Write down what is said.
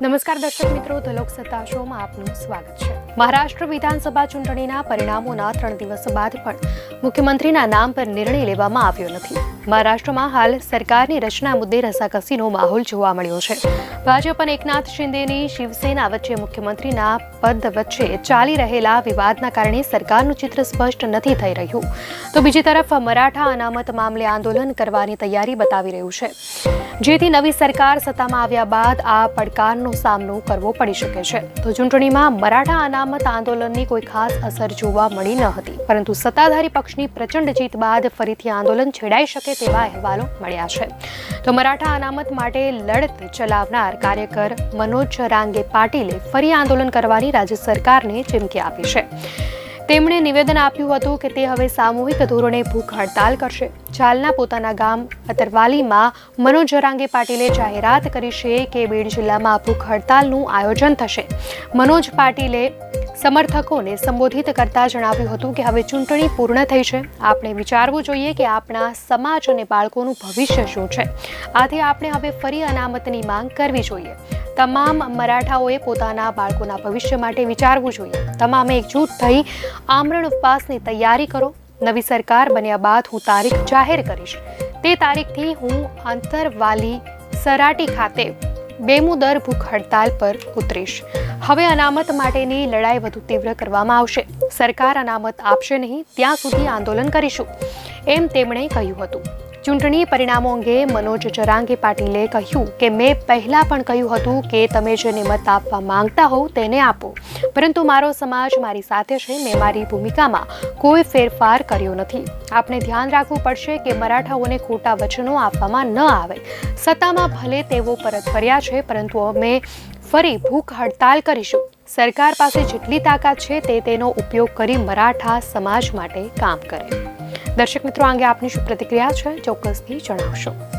નમસ્કાર દર્શક મિત્રો, ધલોક સત્તા શોમાં આપનું સ્વાગત છે. મહારાષ્ટ્ર વિધાનસભા ચૂંટણીના પરિણામોના ત્રણ દિવસ બાદ પણ મુખ્યમંત્રીના નામ પર નિર્ણય લેવામાં આવ્યો નથી. મહારાષ્ટ્રમાં હાલ સરકારની રચના મુદ્દે રસાકસીનો માહોલ જોવા મળ્યો છે. ભાજપ અને એકનાથ શિંદેની શિવસેના વચ્ચે મુખ્યમંત્રીના પદ વચ્ચે ચાલી રહેલા વિવાદના કારણે સરકારનું ચિત્ર સ્પષ્ટ નથી થઈ રહ્યું. તો બીજી તરફ મરાઠા અનામત મામલે આંદોલન કરવાની તૈયારી બતાવી રહ્યું છે. જેથી નવી સરકાર સત્તામાં આવ્યા બાદ આ પડકારનો સામનો કરવો પડી શકે છે. તો ચૂંટણીમાં મરાઠા અનામત આંદોલનની કોઈ ખાસ અસર જોવા મળી ન હતી. પરંતુ સત્તાધારી પક્ષની પ્રચંડ જીત બાદ ફરીથી આંદોલન છેડાઈ શકે તેવા અહેવાલો મળ્યા છે. તો મરાઠા અનામત માટે લડત ચલાવનાર કાર્યકર મનોજ રાંગે પાટીલે ફરી આંદોલન કરવાની રાજ્ય સરકારને ચીમકી આપી છે. તેમણે નિવેદન આપ્યું હતું કે તે હવે સામૂહિક ધોરણે ભૂખ હડતાલ કરશે. ચાલના પોતાના ગામ અતરવાલીમાં મનોજ જરાંગે પાટીલે જાહેરાત કરી છે કે બીડ જિલ્લામાં ભૂખ હડતાલનું આયોજન થશે. મનોજ પાટીલે સમર્થકોને સંબોધિત કરતા જણાવ્યું હતું કે હવે ચૂંટણી પૂર્ણ થઈ છે. આપણે વિચારવું જોઈએ કે આપણા સમાજ અને બાળકોનું ભવિષ્ય શું છે. આથી આપણે હવે ફરી અનામતની માંગ કરવી જોઈએ. તમામ મરાઠાઓએ પોતાના બાળકોના ભવિષ્ય માટે વિચારવું જોઈએ. તમામે એકજૂટ થઈ આમરણ ઉપવાસની તૈયારી કરો. નવી સરકાર બન્યા બાદ હું તારીખ જાહેર કરીશ. તે તારીખથી હું આંતરવાલી સરાટી ખાતે બેમુદર ભૂખ હડતાલ પર ઉતરીશ. હવે અનામત માટેની લડાઈ વધુ તીવ્ર કરવામાં આવશે. સરકાર અનામત આપશે નહીં, ત્યાં સુધી આંદોલન કરીશું. એમ તેમણે કહ્યું હતું. ચૂંટણી પરિણામો અંગે મનોજ જરાંગી પાટીલે કહ્યું કે, મેં પહેલાં પણ કહ્યું હતું કે, તમે જેને મત આપવા માંગતા હોવ તેને આપો. પરંતુ મારો સમાજ મારી સાથે છે, મેં મારી ભૂમિકામાં કોઈ ફેરફાર કર્યો નથી. આપણે ધ્યાન રાખવું પડશે કે, મરાઠાઓને ખોટા વચનો આપવામાં ન આવે. સત્તામાં ભલે તેઓ પરત ફર્યા છે, પરંતુ અમે ફરી ભૂખ હડતાલ કરીશું. સરકાર પાસે જેટલી તાકાત છે તે તેનો ઉપયોગ કરી મરાઠા સમાજ માટે કામ કરે. દર્શક મિત્રો આ અંગે આપની શું પ્રતિક્રિયા છે ચોક્કસથી જણાવશો.